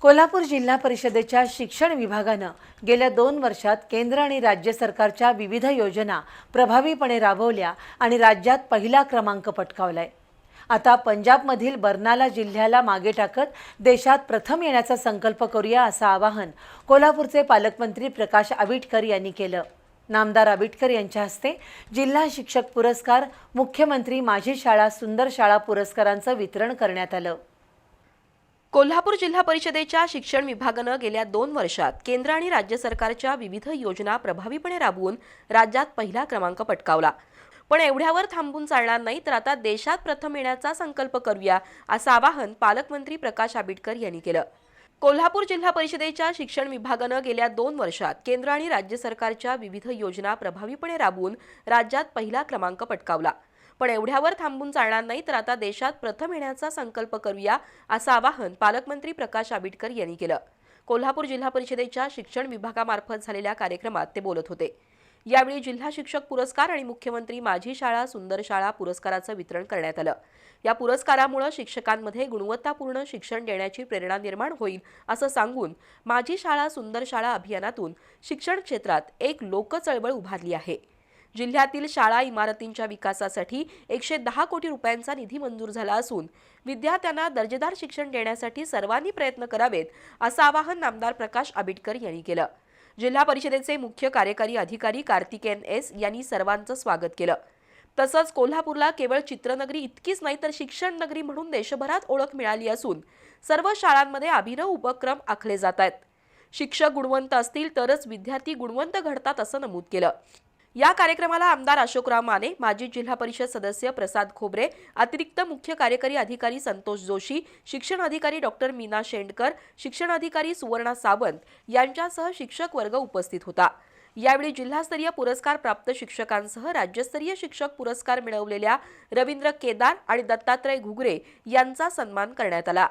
कोल्हापूर जिल्हा परिषदेच्या शिक्षण विभागानं गेल्या दोन वर्षात केंद्र आणि राज्य सरकारच्या विविध योजना प्रभावीपणे राबवल्या आणि राज्यात पहिला क्रमांक पटकावलाय. आता पंजाबमधील बर्नाला जिल्ह्याला मागे टाकत देशात प्रथम येण्याचा संकल्प करूया असं आवाहन कोल्हापूरचे पालकमंत्री प्रकाश आबिटकर यांनी केलं. नामदार आबिटकर यांच्या हस्ते जिल्हा शिक्षक पुरस्कार मुख्यमंत्री माझी शाळा सुंदर शाळा पुरस्कारांचं वितरण करण्यात आलं. कोल्हापूर जिल्हा परिषदेच्या शिक्षण विभागानं गेल्या दोन वर्षात केंद्र आणि राज्य सरकारच्या विविध योजना प्रभावीपणे राबवून राज्यात पहिला क्रमांक पटकावला. पण एवढ्यावर थांबून चालणार नाही तर आता देशात प्रथम येण्याचा संकल्प करूया असं आवाहन पालकमंत्री प्रकाश आंबेडकर यांनी केलं. कोल्हापूर जिल्हा परिषदेच्या शिक्षण विभागानं गेल्या दोन वर्षात केंद्र आणि राज्य सरकारच्या विविध योजना प्रभावीपणे राबवून राज्यात पहिला क्रमांक पटकावला. पण एवढ्यावर थांबून चालणार नाही तर आता देशात प्रथम येण्याचा संकल्प करूया असं आवाहन पालकमंत्री प्रकाश आंबेडकर यांनी केलं. कोल्हापूर जिल्हा परिषदेच्या शिक्षण विभागामार्फत झालेल्या कार्यक्रमात ते बोलत होते. यावेळी जिल्हा शिक्षक पुरस्कार आणि मुख्यमंत्री माझी शाळा सुंदर शाळा पुरस्काराचं वितरण करण्यात आलं. या पुरस्कारामुळे शिक्षकांमध्ये गुणवत्तापूर्ण शिक्षण देण्याची प्रेरणा निर्माण होईल असं सांगून माझी शाळा सुंदर शाळा अभियानातून शिक्षण क्षेत्रात एक लोकचळवळ उभारली आहे. जिल्ह्यातील शाळा इमारतींच्या विकासासाठी एकशे दहा कोटी रुपयांचा निधी मंजूर झाला असून विद्यार्थ्यांना दर्जेदार शिक्षण देण्यासाठी सर्वांनी प्रयत्न करावेत असं आवाहन नामदार प्रकाश आबिटकर यांनी केलं. जिल्हा परिषदेचे मुख्य कार्यकारी अधिकारी कार्तिकेन एस यांनी सर्वांचं स्वागत केलं. तसंच कोल्हापूरला केवळ चित्रनगरी इतकीच नाही तर शिक्षण नगरी म्हणून देशभरात ओळख मिळाली असून सर्व शाळांमध्ये अभिनव उपक्रम आखले जात आहेत. शिक्षक गुणवंत असतील तरच विद्यार्थी गुणवंत घडतात असं नमूद केलं. या कार्यक्रमाला आमदार अशोकराव माने माजी जिल्हा परिषद सदस्य प्रसाद खोबरे अतिरिक्त मुख्य कार्यकारी अधिकारी संतोष जोशी शिक्षण अधिकारी डॉक्टर मीना शेंडकर शिक्षण अधिकारी सुवर्णा सावंत यांच्यासह शिक्षक वर्ग उपस्थित होता. यावेळी जिल्हास्तरीय पुरस्कार प्राप्त शिक्षकांसह राज्यस्तरीय शिक्षक पुरस्कार मिळवलेल्या रवींद्र केदार आणि दत्तात्रय घुगरे यांचा सन्मान करण्यात आला.